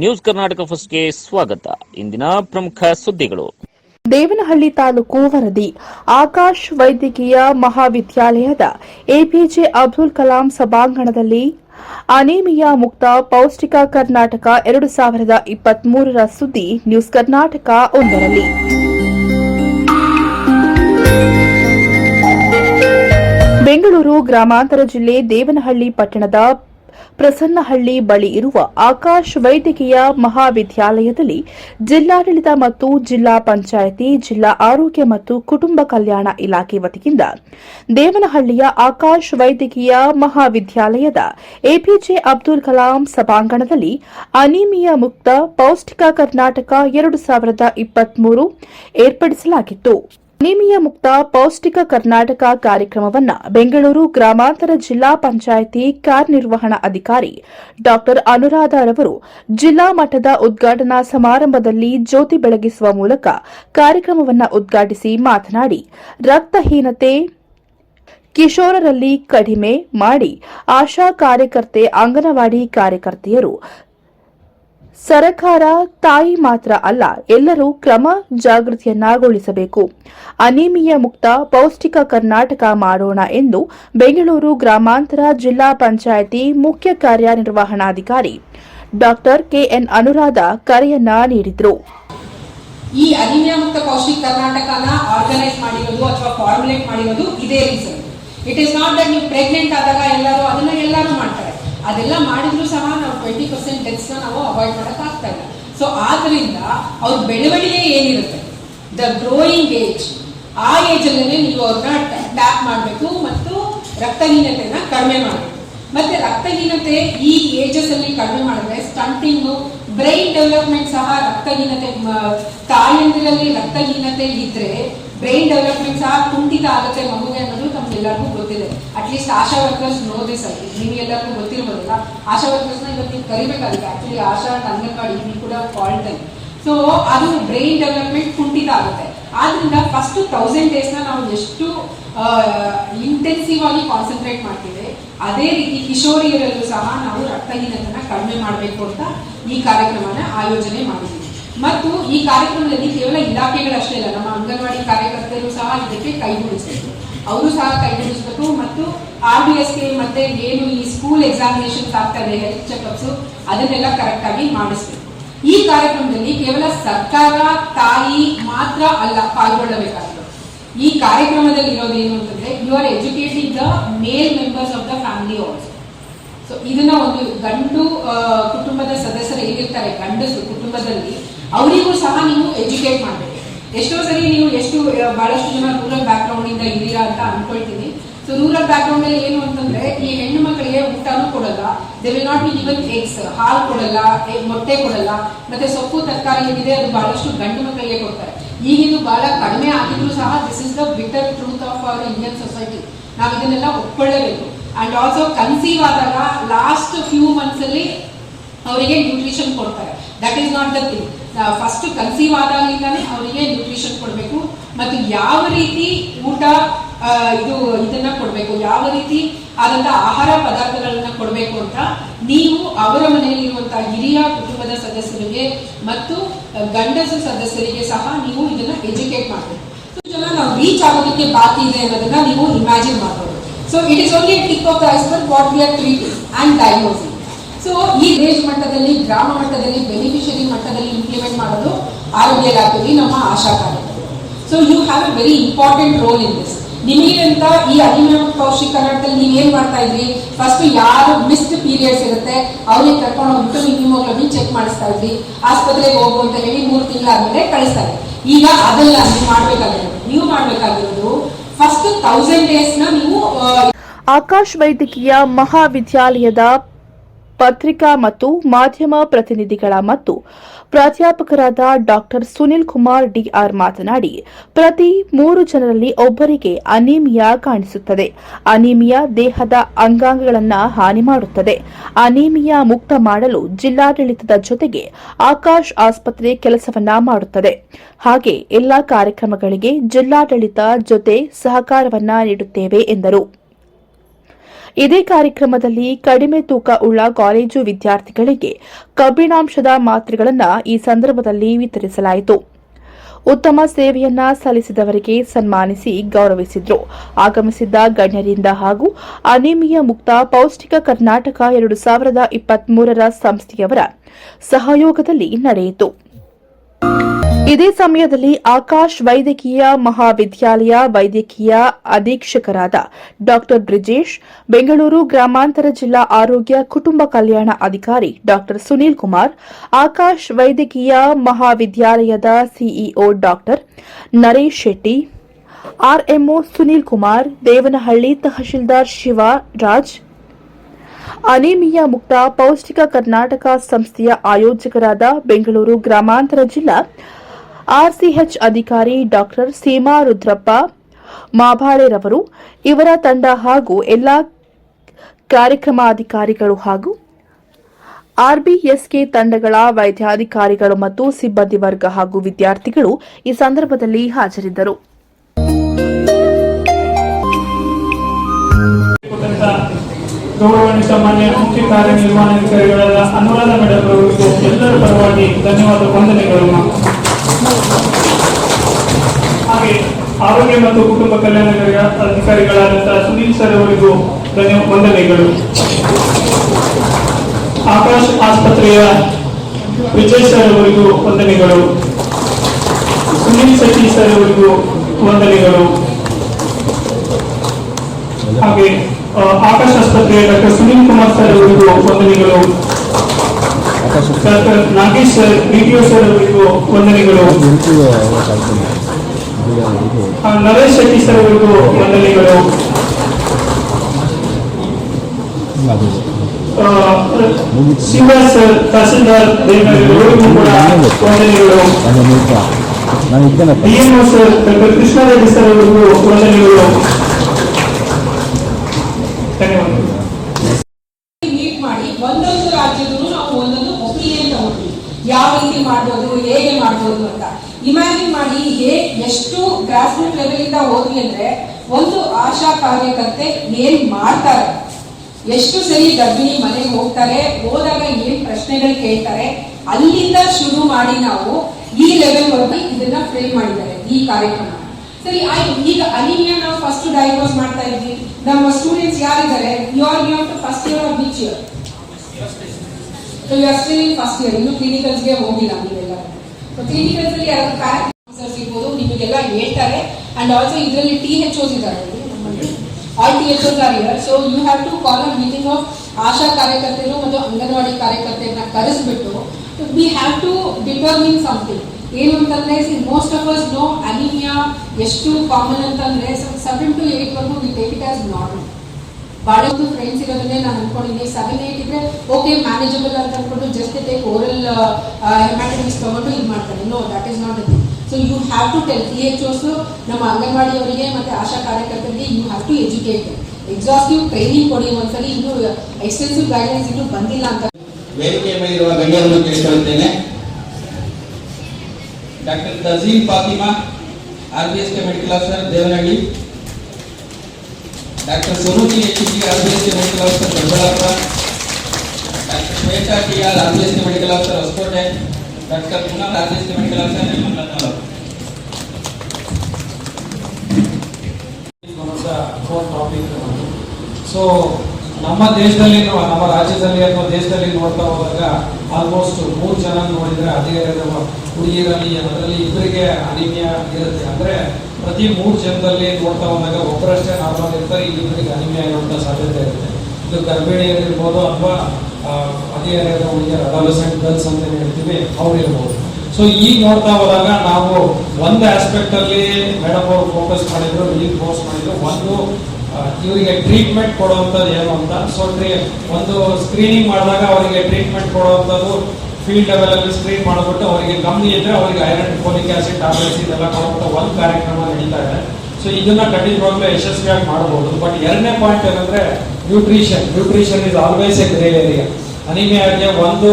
News Karnataka ಫಸ್ಟ್ಗೆ ಸ್ವಾಗತ. ಇಂದಿನ ಪ್ರಮುಖ ಸುದ್ದಿಗಳು. ದೇವನಹಳ್ಳಿ ತಾಲೂಕು ವರದಿ. ಆಕಾಶ್ ವೈದ್ಯಕೀಯ ಮಹಾವಿದ್ಯಾಲಯದ ಎಪಿಜೆ ಅಬ್ದುಲ್ ಕಲಾಂ ಸಭಾಂಗಣದಲ್ಲಿ ಅನೇಮಿಯಾ ಮುಕ್ತ ಪೌಷ್ಟಿಕ ಕರ್ನಾಟಕ ಎರಡು ಸಾವಿರದ ಇಪ್ಪತ್ಮೂರರ ಸುದ್ದಿ ನ್ಯೂಸ್ ಕರ್ನಾಟಕ ಒಂದರಲ್ಲಿ. ಬೆಂಗಳೂರು ಗ್ರಾಮಾಂತರ ಜಿಲ್ಲೆ ದೇವನಹಳ್ಳಿ ಪಟ್ಟಣದ ಪ್ರಸನ್ನಹಳ್ಳಿ ಬಳಿ ಇರುವ ಆಕಾಶ್ ವೈದ್ಯಕೀಯ ಮಹಾವಿದ್ಯಾಲಯದಲ್ಲಿ ಜಿಲ್ಲಾಡಳಿತ ಮತ್ತು ಜಿಲ್ಲಾ ಪಂಚಾಯಿತಿ, ಜಿಲ್ಲಾ ಆರೋಗ್ಯ ಮತ್ತು ಕುಟುಂಬ ಕಲ್ಯಾಣ ಇಲಾಖೆ ವತಿಯಿಂದ ದೇವನಹಳ್ಳಿಯ ಆಕಾಶ್ ವೈದ್ಯಕೀಯ ಮಹಾವಿದ್ಯಾಲಯದ ಎಪಿಜೆ ಅಬ್ದುಲ್ ಕಲಾಂ ಸಭಾಂಗಣದಲ್ಲಿ ಅನಿಮಿಯಾ ಮುಕ್ತ ಪೌಷ್ಟಿಕ ಕರ್ನಾಟಕ ಎರಡು ಸಾವಿರದ ಇಪ್ಪತ್ಮೂರು ಏರ್ಪಡಿಸಲಾಗಿತ್ತು. ಅನಿಮಿಯಾ ಮುಕ್ತ ಪೌಷ್ಟಿಕ ಕರ್ನಾಟಕ ಕಾರ್ಯಕ್ರಮವನ್ನ ಬೆಂಗಳೂರು ಗ್ರಾಮಾಂತರ ಜಿಲ್ಲಾ ಪಂಚಾಯಿತಿ ಕಾರ್ಯನಿರ್ವಹಣಾ ಅಧಿಕಾರಿ ಡಾ ಅನುರಾಧರವರು ಜಿಲ್ಲಾ ಮಟ್ಟದ ಉದ್ಘಾಟನಾ ಸಮಾರಂಭದಲ್ಲಿ ಜ್ಯೋತಿ ಬೆಳಗಿಸುವ ಮೂಲಕ ಕಾರ್ಯಕ್ರಮವನ್ನು ಉದ್ಘಾಟಿಸಿ ಮಾತನಾಡಿ, ರಕ್ತಹೀನತೆ ಕಿಶೋರರಲ್ಲಿ ಕಡಿಮೆ ಮಾಡಿ ಆಶಾ ಕಾರ್ಯಕರ್ತೆ, ಅಂಗನವಾಡಿ ಕಾರ್ಯಕರ್ತೆಯರು ಸರಕಾರ ತಾಯಿ ಮಾತ್ರ ಅಲ್ಲ, ಎಲ್ಲರೂ ಕ್ರಮ ಜಾಗೃತಿಯನ್ನಾಗೊಳಿಸಬೇಕು. ಅನಿಮಿಯಾ ಮುಕ್ತ ಪೌಷ್ಟಿಕ ಕರ್ನಾಟಕ ಮಾಡೋಣ ಎಂದು ಬೆಂಗಳೂರು ಗ್ರಾಮಾಂತರ ಜಿಲ್ಲಾ ಪಂಚಾಯಿತಿ ಮುಖ್ಯ ಕಾರ್ಯನಿರ್ವಹಣಾಧಿಕಾರಿ ಡಾಕ್ಟರ್ ಕೆಎನ್ ಅನುರಾಧ ಕರೆಯನ್ನ ನೀಡಿದರು. ಈ ಅನಿಮಿಯಾ ಮುಕ್ತ ಪೌಷ್ಟಿಕ ಕರ್ನಾಟಕನ ಆರ್ಗನೈಸ್ ಮಾಡಿರೋದು ಅಥವಾ ಫಾರ್ಮುಲೇಟ್ ಮಾಡಿರೋದು ಇದೇ reason it is not that ನೀವು ಪ್ರೆಗ್ನೆಂಟ್ ಆದಾಗ ಎಲ್ಲರೂ ಅದನ್ನ ಎಲ್ಲರೂ ಮಾಡ್ತಾರೆ. ಅದೆಲ್ಲ ಮಾಡಿದ್ರು ಸಹ ನಾವು ಟ್ವೆಂಟಿ ಪರ್ಸೆಂಟ್ ಡೆತ್ಸ್ ನಾವು ಅವಾಯ್ಡ್ ಮಾಡೋಕ್ಕಾಗ್ತಾ ಇಲ್ಲ ಸೊ ಆದ್ರಿಂದ ಅವ್ರ ಬೆಳವಣಿಗೆ ಏನಿರುತ್ತೆ? ದ ಗ್ರೋಯಿಂಗ್ ಏಜ್ ಆ ಏಜಲ್ಲೇ ನೀವು ಅವ್ರನ್ನ ಟ್ಯಾಪ್ ಮಾಡಬೇಕು ಮತ್ತು ರಕ್ತಹೀನತೆಯನ್ನು ಕಡಿಮೆ ಮಾಡಬೇಕು. ಮತ್ತೆ ರಕ್ತಹೀನತೆ ಈ ಏಜಸ್ ಅಲ್ಲಿ ಕಡಿಮೆ ಮಾಡಿದ್ರೆ ಸ್ಟಂಟಿಂಗ್ ಬ್ರೈನ್ ಡೆವಲಪ್ಮೆಂಟ್ ಸಹ ರಕ್ತಹೀನತೆ ತಾಯಂದಿರಲ್ಲಿ ರಕ್ತಹೀನತೆ ಇದ್ರೆ ಬ್ರೈನ್ ಡೆವಲಪ್ಮೆಂಟ್ ಸಹ ಕುಂಠಿತ ಆಗುತ್ತೆ ಮಗುಗೆ ಅನ್ನೋದು ತಮ್ಗೆಲ್ಲರಿಗೂ ಗೊತ್ತಿದೆ. At least ASHA workers know this ಅಲ್ಲಿ ಎಲ್ಲರಿಗೂ ಗೊತ್ತಿರ್ಬೋದಲ್ಲ? ಆಶಾ ವರ್ಕರ್ಸ್ನ ಇವತ್ತು ನೀವು ಕರಿಬೇಕಾಗುತ್ತೆ ಆಕ್ಚುಲಿ ಆಶಾ ಅಂಗನವಾಡಿ ನೀವು ಕೂಡ ಫಾಲ್ಟ್ ಟೈಮ್ ಸೊ ಅದು ಬ್ರೈನ್ ಡೆವಲಪ್ಮೆಂಟ್ ಕುಂಠಿತ ಆಗುತ್ತೆ. ಆದ್ರಿಂದ ಫಸ್ಟ್ ತೌಸಂಡ್ ಡೇಸ್ನ ನಾವು ಎಷ್ಟು ಇಂಟೆನ್ಸಿವ್ ಆಗಿ ಕಾನ್ಸಂಟ್ರೇಟ್ ಮಾಡ್ತೀವಿ ಅದೇ ರೀತಿ ಕಿಶೋರಿಯರಲ್ಲೂ ಸಹ ನಾವು ರಕ್ತಹೀನತನ ಕಡಿಮೆ ಮಾಡಬೇಕು ಅಂತ ಈ ಕಾರ್ಯಕ್ರಮನ ಆಯೋಜನೆ ಮಾಡಿದ್ದೀವಿ. ಮತ್ತು ಈ ಕಾರ್ಯಕ್ರಮದಲ್ಲಿ ಕೇವಲ ಇಲಾಖೆಗಳಷ್ಟೇ ಅಲ್ಲ ನಮ್ಮ ಅಂಗನವಾಡಿ ಕಾರ್ಯಕರ್ತರು ಸಹ ಇದಕ್ಕೆ ಕೈಗೂಡಿಸಬೇಕು ಅವರು ಸಹ ಕೈಗೂಡಿಸಬೇಕು ಮತ್ತು ಆರ್ ಬಿ ಎಸ್ ಕೆ ಮತ್ತೆ ಏನು ಈ ಸ್ಕೂಲ್ ಎಕ್ಸಾಮಿನೇಷನ್ ಆಗ್ತಾ ಇದೆ ಹೆಲ್ತ್ ಚೆಕಪ್ಸ್ ಅದನ್ನೆಲ್ಲ ಕರೆಕ್ಟ್ ಆಗಿ ಮಾಡಿಸ್ಬೇಕು. ಈ ಕಾರ್ಯಕ್ರಮದಲ್ಲಿ ಕೇವಲ ಸರ್ಕಾರ, ತಾಯಿ ಮಾತ್ರ ಅಲ್ಲ ಪಾಲ್ಗೊಳ್ಳಬೇಕಾಗ್ತದೆ ಈ ಕಾರ್ಯಕ್ರಮದಲ್ಲಿ ಇರೋದು ಏನು ಅಂತಂದ್ರೆ you are educating the male members of the family also so ಇದನ್ನ ಒಂದು ಗಂಡು ಕುಟುಂಬದ ಸದಸ್ಯರು ಹೇಗಿರ್ತಾರೆ, ಗಂಡಸು ಕುಟುಂಬದಲ್ಲಿ ಅವರಿಗೂ ಸಹ ನೀವು ಎಜುಕೇಟ್ ಮಾಡಬೇಕು. ಎಷ್ಟೋ ಸರಿ ನೀವು ಎಷ್ಟು ಬಹಳಷ್ಟು ಜನ ರೂರಲ್ ಬ್ಯಾಕ್ ಗ್ರೌಂಡ್ ಇಂದ ಇದ್ದೀರಾ ಅಂತ ಅನ್ಕೊಳ್ತೀನಿ. ಸೊ ರೂರಲ್ ಬ್ಯಾಕ್ ಏನು ಅಂತಂದ್ರೆ, ಈ ಹೆಣ್ಣು ಮಕ್ಕಳಿಗೆ ಊಟನೂ ಕೊಡಲ್ಲ. They will not be even eggs ಹಾಲು ಕೊಡಲ್ಲ ಮೊಟ್ಟೆ ಕೊಡಲ್ಲ. ಮತ್ತೆ ಸೊಪ್ಪು, ತರಕಾರಿ ಏನಿದೆ ಅದು ಬಹಳಷ್ಟು ಗಂಡು ಮಕ್ಕಳಿಗೆ ಕೊಡ್ತಾರೆ. ಈಗಿದು ಬಹಳ ಕಡಿಮೆ ಆಗಿದ್ರು ಸಹ this is the bitter truth of our Indian society ನಾವು ಇದನ್ನೆಲ್ಲ ಒಪ್ಕೊಳ್ಳೇಬೇಕು. ಅಂಡ್ ಆಲ್ಸೋ ಕನ್ಸೀವ್ ಆದಾಗ ಲಾಸ್ಟ್ ಫ್ಯೂ ಮಂತ್ಸ್ ಅಲ್ಲಿ ಅವರಿಗೆ ನ್ಯೂಟ್ರಿಷನ್ ಕೊಡ್ತಾರೆ. That is not the thing first conceive ಆದಾಗಲಿಂದಾನೇ ಅವರಿಗೆ ನ್ಯೂಟ್ರಿಷನ್ ಕೊಡಬೇಕು. ಮತ್ತು ಯಾವ ರೀತಿ ಊಟ ಇದು, ಇದನ್ನ ಕೊಡಬೇಕು, ಯಾವ ರೀತಿ ಆದಂಥ ಆಹಾರ ಪದಾರ್ಥಗಳನ್ನ ಕೊಡಬೇಕು ಅಂತ ನೀವು ಅವರ ಮನೆಯಲ್ಲಿರುವಂತಹ ಹಿರಿಯ ಕುಟುಂಬದ ಸದಸ್ಯರಿಗೆ ಮತ್ತು ಗಂಡಸ ಸದಸ್ಯರಿಗೆ ಸಹ ನೀವು ಇದನ್ನ ಎಜುಕೇಟ್ ಮಾಡಬೇಕು. ಜನ ನಾವು ರೀಚ್ ಆಗೋದಕ್ಕೆ ಬಾಕಿ ಇದೆ ಅನ್ನೋದನ್ನ ನೀವು ಇಮ್ಯಾಜಿನ್ ಮಾಡ್ಬೋದು. So it is only tip of the iceberg what we are treating and diagnosing so ಈ ದೇಶ ಮಟ್ಟದಲ್ಲಿ, ಗ್ರಾಮ ಮಟ್ಟದಲ್ಲಿ ಬೆನಿಫಿಷರಿ ಮಟ್ಟದಲ್ಲಿ ಇಂಪ್ಲಿಮೆಂಟ್ ಮಾಡೋದು ಆರೋಗ್ಯ ಇಲಾಖೆಯಲ್ಲಿ ನಮ್ಮ ಆಶಾ ಕಾರ್ಯಕರ್ತರು. So you have a very important role in this ನಿಮಗೆ ಈ ಅನಿಮಿಯ ಕೌಶಿಕ ಕರ್ನಾಟಕದಲ್ಲಿ ನೀವು ಏನ್ ಮಾಡ್ತಾ ಇದ್ರಿ? ಫಸ್ಟ್ ಯಾರು ಮಿಸ್ಡ್ ಪೀರಿಯಡ್ಸ್ ಇರುತ್ತೆ, ಅವ್ರಿಗೆ ಕರ್ಕೊಂಡು ಹೋಗ್ಬಿಟ್ಟು ಹಿಮೋಗ್ಲೋಬಿನ್ ಚೆಕ್ ಮಾಡಿಸ್ತಾ ಇದ್ರಿ. ಆಸ್ಪತ್ರೆಗೆ ಹೋಗು ಅಂತ ಹೇಳಿ ಮೂರು ತಿಂಗಳಾದ್ಮೇಲೆ ಕಳಿಸ್ತಾರೆ ಈಗ ಅದೆಲ್ಲ ನೀವು ಮಾಡ್ಬೇಕಾಗಿರೋದು. ನೀವು ಮಾಡ್ಬೇಕಾಗಿರೋದು ಫಸ್ಟ್ ತೌಸಂಡ್ ಡೇಸ್ನ ನೀವು ಆಕಾಶ್ ವೈದ್ಯಕೀಯ ಮಹಾವಿದ್ಯಾಲಯದ ಪತ್ರಿಕಾ ಮತ್ತು ಮಾಧ್ಯಮ ಪ್ರತಿನಿಧಿಗಳ ಮತ್ತು ಪ್ರಾಧ್ಯಾಪಕರಾದ ಡಾಕ್ಟರ್ ಸುನಿಲ್ ಕುಮಾರ್ ಡಿಆರ್ ಮಾತನಾಡಿ, ಪ್ರತಿ ಮೂರು ಜನರಲ್ಲಿ ಒಬ್ಬರಿಗೆ ಅನೀಮಿಯಾ ಕಾಣಿಸುತ್ತದೆ. ಅನೀಮಿಯಾ ದೇಹದ ಅಂಗಾಂಗಗಳನ್ನು ಹಾನಿ ಮಾಡುತ್ತದೆ. ಅನೀಮಿಯಾ ಮುಕ್ತ ಮಾಡಲು ಜಿಲ್ಲಾಡಳಿತದ ಜೊತೆಗೆ ಆಕಾಶ್ ಆಸ್ಪತ್ರೆ ಕೆಲಸವನ್ನ ಮಾಡುತ್ತದೆ. ಹಾಗೆ ಎಲ್ಲಾ ಕಾರ್ಯಕ್ರಮಗಳಿಗೆ ಜಿಲ್ಲಾಡಳಿತ ಜೊತೆ ಸಹಕಾರವನ್ನ ನೀಡುತ್ತೇವೆ ಎಂದರು. ಇದೇ ಕಾರ್ಯಕ್ರಮದಲ್ಲಿ ಕಡಿಮೆ ತೂಕ ಉಳ್ಳ ಕಾಲೇಜು ವಿದ್ಯಾರ್ಥಿಗಳಿಗೆ ಕಬ್ಬಿಣಾಂಶದ ಮಾತ್ರೆಗಳನ್ನು ಈ ಸಂದರ್ಭದಲ್ಲಿ ವಿತರಿಸಲಾಯಿತು. ಉತ್ತಮ ಸೇವೆಯನ್ನ ಸಲ್ಲಿಸಿದವರಿಗೆ ಸನ್ಮಾನಿಸಿ ಗೌರವಿಸಿದ್ರು. ಆಗಮಿಸಿದ್ದ ಗಣ್ಯರಿಂದ ಹಾಗೂ ಅನಿಮಿಯ ಮುಕ್ತ ಪೌಷ್ಟಿಕ ಕರ್ನಾಟಕ ಎರಡು ಸಾವಿರದ ಇಪ್ಪತ್ಮೂರರ ಸಂಸ್ಥೆಯವರ ಸಹಯೋಗದಲ್ಲಿ ನಡೆಯಿತು. ಇದೇ ಸಮಯದಲ್ಲಿ ಆಕಾಶ್ ವೈದ್ಯಕೀಯ ಮಹಾವಿದ್ಯಾಲಯ ವೈದ್ಯಕೀಯ ಅಧೀಕ್ಷಕರಾದ ಡಾಕ್ಟರ್ ಬ್ರಿಜೇಶ್, ಬೆಂಗಳೂರು ಗ್ರಾಮಾಂತರ ಜಿಲ್ಲಾ ಆರೋಗ್ಯ ಕುಟುಂಬ ಕಲ್ಯಾಣ ಅಧಿಕಾರಿ ಡಾಕ್ಟರ್ ಸುನೀಲ್ ಕುಮಾರ್, ಆಕಾಶ್ ವೈದ್ಯಕೀಯ ಮಹಾವಿದ್ಯಾಲಯದ CEO doctor Naresh Shetty, RMO Sunil Kumar, Devanahalli tahsildar Shivaraj, anaemia ಮುಕ್ತ ಪೌಷ್ಟಿಕ ಕರ್ನಾಟಕ ಸಂಸ್ಥೆಯ ಆಯೋಜಕರಾದ ಬೆಂಗಳೂರು ಗ್ರಾಮಾಂತರ ಜಿಲ್ಲಾ ಆರ್ಸಿಎಚ್ ಅಧಿಕಾರಿ ಡಾಕ್ಟರ್ ಸೀಮಾ ರುದ್ರಪ್ಪ ಮಾಭಾಳೆರವರು, ಇವರ ತಂಡ ಹಾಗೂ ಎಲ್ಲಾ ಕಾರ್ಯಕ್ರಮಾಧಿಕಾರಿಗಳು ಹಾಗೂ ಆರ್ಬಿಎಸ್ಕೆ ತಂಡಗಳ ವೈದ್ಯಾಧಿಕಾರಿಗಳು ಮತ್ತು ಸಿಬ್ಬಂದಿ ವರ್ಗ ಹಾಗೂ ವಿದ್ಯಾರ್ಥಿಗಳು ಈ ಸಂದರ್ಭದಲ್ಲಿ ಹಾಜರಿದ್ದರು. ಗೌರವಾನ್ವಿತ ಮಾನ್ಯ ಮುಖ್ಯ ಕಾರ್ಯನಿರ್ವಹಣಾಧಿಕಾರಿಗಳಾದ ಅನುರಾಧ ಮೇಡಮ್ ಅವರಿಗೂ ಎಲ್ಲರ ಪರವಾಗಿ ಧನ್ಯವಾದ ವಂದನೆಗಳು ಹಾಗೆ ಆರೋಗ್ಯ ಮತ್ತು ಕುಟುಂಬ ಕಲ್ಯಾಣ ಅಧಿಕಾರಿಗಳಾದಂತಹ ಸುನೀಲ್ ಸರ್ ಅವರಿಗೂ ವಂದನೆಗಳು. ಆಕಾಶ್ ಆಸ್ಪತ್ರೆಯ ವಿಜಯ್ ಸರ್ ಅವರಿಗೂ ವಂದನೆಗಳು. ಸುನೀಲ್ ಶೆಟ್ಟಿ ಸರ್ ಅವರಿಗೂ ವಂದನೆಗಳು. ಹಾಗೆ ಆಕಾಶ್ ಆಸ್ಪತ್ರೆಯ ಡಾಕ್ಟರ್ ಸುನೀಲ್ ಕುಮಾರ್ ಸರ್ ಅವರಿಗೂ ವಂದನೆಗಳು. Doctor Nagesh sir DTO sir ಅವರಿಗೂ ವಂದನೆಗಳು. ನರೇಶ್ ಶೆಟ್ಟಿ ಸರ್ ಅವರಿಗೂ ಆ, ಶಿವರಾಜ್ ಸರ್ ತಹಸೀಲ್ದಾರ್ ದೇವನಹಳ್ಳಿ ಅವರಿಗೂ ಕೂಡ ವಂದನೆಗಳು DMO sir doctor Krishnareddy sir ಅವರಿಗೂ ವಂದನೆಗಳು ಧನ್ಯವಾದಗಳು ಮೀಟ್ ಮಾಡಿ ಒಂದೊಂದು ರಾಜ್ಯದಲ್ಲೂ ನಾವು ಒಂದೊಂದು ಒಪಿನಿಯನ್ ತಗೊಂಡ್ವಿ ಯಾವ ರೀತಿ ಮಾಡ್ಬೋದು ಹೇಗೆ ಮಾಡ್ಬೋದು ಅಂತ ಇಮ್ಯಾಜಿನ್ ಮಾಡಿ ಹೇ ಎಷ್ಟು ಗ್ರಾಸ್ ರೂಟ್ ಲೆವೆಲ್ ಇಂದ ಹೋದ್ವಿ ಅಂದ್ರೆ ಒಂದು ಆಶಾ ಕಾರ್ಯಕರ್ತೆ ಏನ್ ಮಾಡ್ತಾರೆ? ಎಷ್ಟು ಸರಿ ಗರ್ಭಿಣಿ ಮನೆಗೆ ಹೋಗ್ತಾರೆ? ಹೋದಾಗ ಏನ್ ಪ್ರಶ್ನೆಗಳು ಕೇಳ್ತಾರೆ? ಅಲ್ಲಿಂದ ಶುರು ಮಾಡಿ ನಾವು ಈ ಲೆವೆಲ್ ವರೆಗೆ ಇದನ್ನ ಫ್ರೇಮ್ ಮಾಡಿದ್ದಾರೆ ಈ ಕಾರ್ಯಕ್ರಮ. ಸರಿ, ಆಯ್ತು. ಈಗ ಅನಿಮಿಯಾ ನಾವು ಫಸ್ಟ್ ಡಯಾಗ್ನೋಸ್ ಮಾಡ್ತಾ ಇದ್ವಿ. ನಮ್ಮ ಸ್ಟೂಡೆಂಟ್ಸ್ ಯಾರಿದ್ದಾರೆ? You are you to first year of batch year so you are first year ಇನ್ನು ಕ್ಲಿನಿಕಲ್ಸ್ಗೆ ಹೋಗಿಲ್ಲ ನೀವೆಲ್ಲ. ಕ್ಲಿನಿಕಲ್ಸ್ ಅಲ್ಲಿ ಯಾರು ಆಫೀಸರ್ಸ್ ಇರ್ಬೋದು ನಿಮಗೆಲ್ಲ ಹೇಳ್ತಾರೆ. ಅಂಡ್ ಆಲ್ಸೋ ಇದರಲ್ಲಿ ಟಿ ಹೆಚ್ ಓಸ್ ಇದ್ದಾರೆ. All T H Os are year so you have to call a meeting of ASHA ಕಾರ್ಯಕರ್ತರು ಮತ್ತು ಅಂಗನವಾಡಿ ಕಾರ್ಯಕರ್ತೆಯನ್ನ ಕರೆಸ್ಬಿಟ್ಟು we have to determine something ಏನು ಅಂತಂದ್ರೆ most of us know anaemia ಎಷ್ಟು ಕಾಮನ್ ಅಂತಂದ್ರೆ seven to eight ವರೆಗೂ we take it as normal ಬಹಳಷ್ಟು friends ಇರೋದನ್ನೇ ನಾನು ಅನ್ಕೊಂಡಿದ್ದೀನಿ ಸೆವೆನ್ ಏಟ್ ಇದ್ರೆ ಓಕೆ ಮ್ಯಾನೇಜಬಲ್ ಅಂತ ಅನ್ಕೊಂಡು ಜಸ್ಟ್ ಟೇಕ್ ಓರಲ್ ಹೆಮಾಟಿಸ್ ತಗೊಂಡು ಇದು ಮಾಡ್ತಾರೆ. No that is not thing so you have to tell T H Os ನಮ್ಮ ಅಂಗನವಾಡಿಯವರಿಗೆ ಮತ್ತೆ ಆಶಾ ಕಾರ್ಯಕರ್ತರಿಗೆ you have to educate exhaustive training ಕೊಡಿ ಒಂದ್ಸಲಿ ಇನ್ನೂ ಎಕ್ಸ್ಟೆನ್ಸಿವ್ ಗೈಡ್ಲೈನ್ಸ್ ಇನ್ನೂ ಬಂದಿಲ್ಲ ಅಂತ. ವೇದಿಕೆಯ ಮೇಲಿರುವ ಗಣ್ಯರನ್ನು ಕೇಳಿಕೊಳ್ಳುತ್ತೇನೆ. Doctor Tazeem Fatima R B S K medical officer Devanahalli. Doctor Sonuji H C R B S K medical officer Doddaballapura. Doctor Shweta T R R B S K medical officer Hosakote. Doctor ಪುನಃ R B S K medical officer Nirmala one topic so ನಮ್ಮ ದೇಶದಲ್ಲಿ ನಮ್ಮ ರಾಜ್ಯದಲ್ಲಿ ಅಥವಾ ದೇಶದಲ್ಲಿ ನೋಡ್ತಾ ಹೋದಾಗ almost ಮೂರು ಜನ ನೋಡಿದ್ರೆ ಹದಿಹರೆಯದ ಹುಡುಗಿಯರಲ್ಲಿ ಅದರಲ್ಲಿ ಇಬ್ಬರಿಗೆ ಅನಿಮ್ಯ ಇರುತ್ತೆ. ಅಂದರೆ ಪ್ರತಿ ಮೂರು ಜನದಲ್ಲಿ ನೋಡ್ತಾ ಹೋದಾಗ ಒಬ್ಬರಷ್ಟೇ ನಾರ್ಮಲ್ ಇರ್ತಾರೆ ಇನ್ನಿಬ್ಬರಿಗೆ ಅನಿಮ್ಯ ಇರುವಂಥ ಸಾಧ್ಯತೆ ಇರುತ್ತೆ. ಇದು ಗರ್ಭಿಣಿಯರಿರ್ಬೋದು ಅಥವಾ ಹದಿಹರೆಯದ ಹುಡುಗಿಯರು ಅಡಾಲಸೆಂಟ್ ಗರ್ಲ್ಸ್ ಅಂತ ಹೇಳ್ತೀವಿ ಅವ್ರು ಇರ್ಬೋದು ಸೊ ಈಗ ನೋಡ್ತಾ ಹೋದಾಗ ನಾವು ಒಂದು ಆಸ್ಪೆಕ್ಟ್ ಅಲ್ಲಿ ಮೇಡಮ್ ಅವರು ಫೋಕಸ್ ಮಾಡಿದ್ರು ಈಗ ಫೋಕಸ್ ಮಾಡಿದ್ರು. ಒಂದು ಇವರಿಗೆ ಟ್ರೀಟ್ಮೆಂಟ್ ಕೊಡುವಂಥದ್ದು ಏನು ಅಂತ. ಸೊ ಒಂದು ಸ್ಕ್ರೀನಿಂಗ್ ಮಾಡಿದಾಗ ಅವರಿಗೆ ಟ್ರೀಟ್ಮೆಂಟ್ ಕೊಡುವಂಥದ್ದು ಫೀಲ್ಡ್ ಲೆವೆಲ್ ಅಲ್ಲಿ ಸ್ಕ್ರೀನ್ ಮಾಡಿಬಿಟ್ಟು ಅವರಿಗೆ ಕಮ್ಮಿ ಇದ್ರೆ ಅವರಿಗೆ ಐರನ್ ಫೋಲಿಕ್ ಆಸಿಡ್ ಟ್ಯಾಬ್ಲೆಟ್ಸ್ ಇದೆಲ್ಲ ಕೊಡುವಂಥ ಒಂದು ಕಾರ್ಯಕ್ರಮ ನಡೀತಾ ಇದೆ. ಸೊ ಇದನ್ನ ಖಂಡಿತವಾಗ್ಲೂ ಯಶಸ್ವಿಯಾಗಿ ಮಾಡಬಹುದು ಬಟ್ ಎರಡನೇ ಪಾಯಿಂಟ್ ಏನಂದ್ರೆ nutrition nutrition is always a grey area ಅನಿಮಿಯಾಗೆ ಒಂದು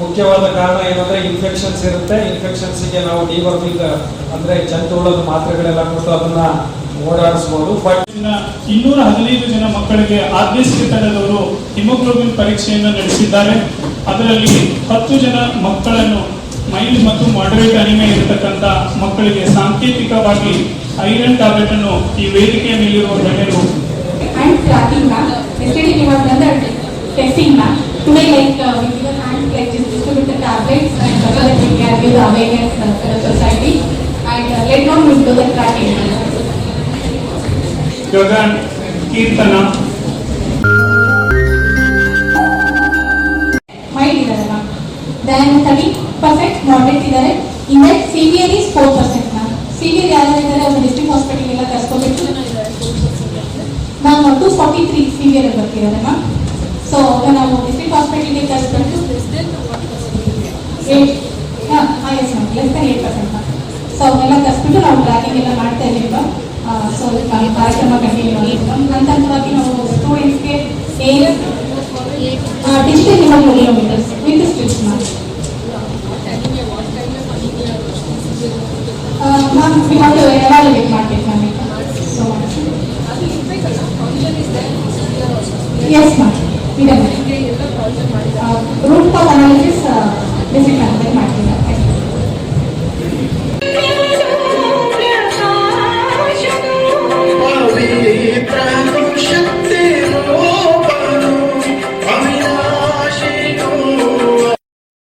ಮುಖ್ಯವಾದ ಕಾರಣ ಏನಂದ್ರೆ ಇನ್ಫೆಕ್ಷನ್ಸ್ ಇರುತ್ತೆ. ಇನ್ಫೆಕ್ಷನ್ಸ್ಗೆ ನಾವು ಡಿವರ್ಮಿಂಗ್ ಅಂದ್ರೆ ಜಂತುಹುಳದ ಮಾತ್ರೆಗಳೆಲ್ಲ ಕೊಟ್ಟು ಅದನ್ನ ಓಡಾಡಿಸ್ಬೋದು. ಬಟ್ ಇನ್ನ ಇನ್ನೂರ ಹದಿನೈದು ಜನ ಮಕ್ಕಳಿಗೆ ಆರ್ಬಿಎಸ್ಕೆ ತಂಡದವರು ಹಿಮೋಗ್ಲೋಬಿನ್ ಪರೀಕ್ಷೆಯನ್ನು ನಡೆಸಿದ್ದಾರೆ. ಅದರಲ್ಲಿ ಹತ್ತು ಜನ ಮಕ್ಕಳನ್ನು ಮೈಲ್ಡ್ ಮತ್ತು ಮಾಡರೇಟ್ ಅನಿಮೆ ಇರತಕ್ಕಂತ ಮಕ್ಕಳಿಗೆ ಸಾಂಕೇತಿಕವಾಗಿ ಐರನ್ ಟ್ಯಾಬ್ಲೆಟ್ ಅನ್ನು ಈ ವೇದಿಕೆಯ ಮೇಲಿರುವ ಗಣ್ಯರು tracking map. Tablets and so that we can the awareness for the society and uh, later on we the Mild ಇದ್ದಾರೆ ma'am then thirty percent moderate ಇದ್ದಾರೆ in severe is four percent ma'am severe ಯಾರು ಇದ್ದಾರೆ ಅವ್ರು district hospital ಎಲ್ಲ ಕರ್ಸ್ಕೊಬೇಕು ma'am to forty three severe ಬರ್ತಿದ್ದಾರೆ ma'am so ನಾವು district ಹಾಸ್ಪಿಟಲ್ಗೆ ಕರ್ಸ್ಬಿಟ್ಟು ಏಟ್ ಹಾಂ ಹಾಂ yes ma'am less than eight percent ma'am so ಅವನ್ನೆಲ್ಲ ಕರ್ಸ್ಬಿಟ್ಟು ನಾವು ಟ್ರ್ಯಾಕಿಂಗ್ ಎಲ್ಲ ಮಾಡ್ತಾ ಇದ್ದೀವಿ ಮ್ಯಾಮ್ ಸೊ ನಮ್ಮ ಕಾರ್ಯಕ್ರಮ ಕಂಟಿನ್ಯೂ ಆಗಿದೆ ಮ್ಯಾಮ್ ಹಂತ ಹಂತವಾಗಿ ನಾವು ಸ್ಟೂಡೆಂಟ್ಸ್ಗೆ ಏನು digital haemoglobinometers with strips ma'am ma'am we have to evaluate ಮಾಡ್ಬೇಕು ಮ್ಯಾಮ್ ಈಗ ಸೊ ಎಸ್ ಮ್ಯಾಮ್ ಇದೆ root cause analysis basic mathematics ಮಾಡ್ತೀವಿ